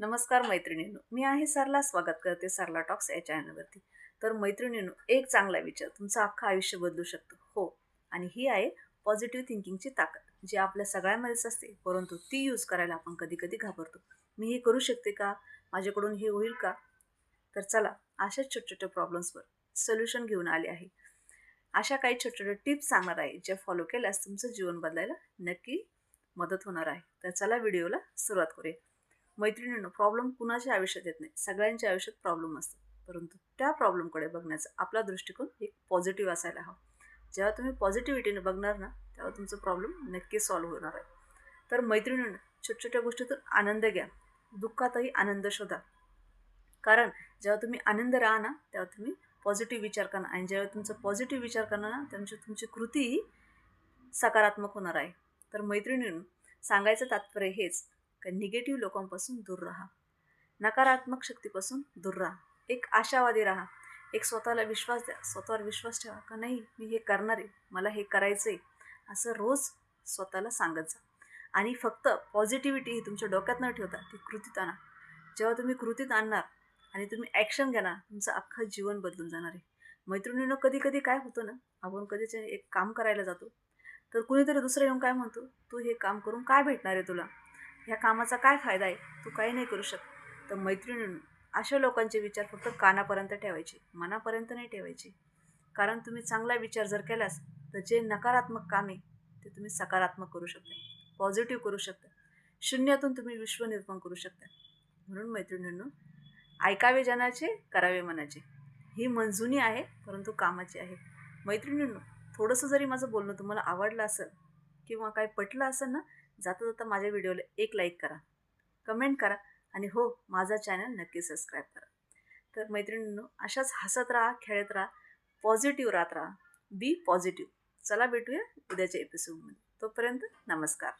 नमस्कार मैत्रिणींनो मी आहे सरला स्वागत करते सरला टॉक्स या चॅनलवरती. तर मैत्रिणींनो एक चांगला विचार तुमचं अख्खं आयुष्य बदलू शकतो हो. आणि ही आहे पॉझिटिव्ह थिंकिंगची ताकद जी आपल्या सगळ्यांमध्येच असते परंतु ती यूज करायला आपण कधी कधी घाबरतो. मी हे करू शकते का? माझ्याकडून हे होईल का? तर चला अशाच छोट्या छोट्या प्रॉब्लेम्सवर सोल्युशन घेऊन आले आहे. अशा काही छोट्या छोट्या टिप्स सांगणार आहे ज्या फॉलो केल्यास तुमचं जीवन बदलायला नक्की मदत होणार आहे. तर चला व्हिडिओला सुरुवात करूया. मैत्रिणींनो प्रॉब्लेम कुणाच्या आयुष्यात येत नाही? सगळ्यांच्या आयुष्यात प्रॉब्लेम असतो. परंतु त्या प्रॉब्लेमकडे बघण्याचा आपला दृष्टिकोन एक पॉझिटिव्ह असायला हवा. जेव्हा तुम्ही पॉझिटिव्हिटीने बघणार ना तेव्हा तुमचं प्रॉब्लेम नक्की सॉल्व्ह होणार आहे. तर मैत्रिणीनं छोट्या छोट्या गोष्टीतून आनंद घ्या. दुःखातही आनंद शोधा. कारण जेव्हा तुम्ही आनंद राहा ना तेव्हा तुम्ही पॉझिटिव्ह विचार करणार आणि जेव्हा तुमचं पॉझिटिव्ह विचार करणार ना त्यांची तुमची कृतीही सकारात्मक होणार आहे. तर मैत्रिणीनं सांगायचं तात्पर्य हेच का निगेटिव्ह लोकांपासून दूर राहा. नकारात्मक शक्तीपासून दूर राहा. एक आशावादी राहा. एक स्वतःला विश्वास द्या. स्वतःवर विश्वास ठेवा. का नाही? मी हे करणार. आहे मला हे करायचं आहे असं रोज स्वतःला सांगत जा. आणि फक्त पॉझिटिव्हिटी ही तुमच्या डोक्यात न ठेवता ती कृतीत आणा. जेव्हा तुम्ही कृतीत आणणार आणि तुम्ही ॲक्शन घेणार तुमचं अख्खं जीवन बदलून जाणार आहे. मैत्रिणीनं कधी कधी काय होतं ना आपण कधीच एक काम करायला जातो. तर कुणीतरी दुसरं येऊन काय म्हणतो? तू हे काम करून काय भेटणार आहे तुला? ह्या कामाचा काय फायदा आहे? तू काही नाही करू शकत. तर मैत्रिणींनो अशा लोकांचे विचार फक्त कानापर्यंत ठेवायचे मनापर्यंत नाही ठेवायचे. कारण तुम्ही चांगला विचार जर केलास तर जे नकारात्मक काम आहे ते तुम्ही सकारात्मक करू शकता. पॉझिटिव्ह करू शकता. शून्यातून तुम्ही विश्व निर्माण करू शकता. म्हणून मैत्रिणींनो ऐकावे जनाचे करावे मनाचे. ही मंजुनी आहे परंतु कामाची आहे. मैत्रिणींनो थोडंसं जरी माझं बोलणं तुम्हाला आवडलं असेल किंवा काय पटलं असेल ना जाता जाता माझ्या व्हिडिओला एक लाईक करा कमेंट करा आणि हो माझा चॅनल नक्की सबस्क्राईब करा. तर मैत्रिणींनो अशाच हसत राहा खेळत राहा पॉझिटिव्ह राहत राहा. बी पॉझिटिव्ह चला भेटूया उद्याच्या एपिसोडमध्ये तोपर्यंत नमस्कार.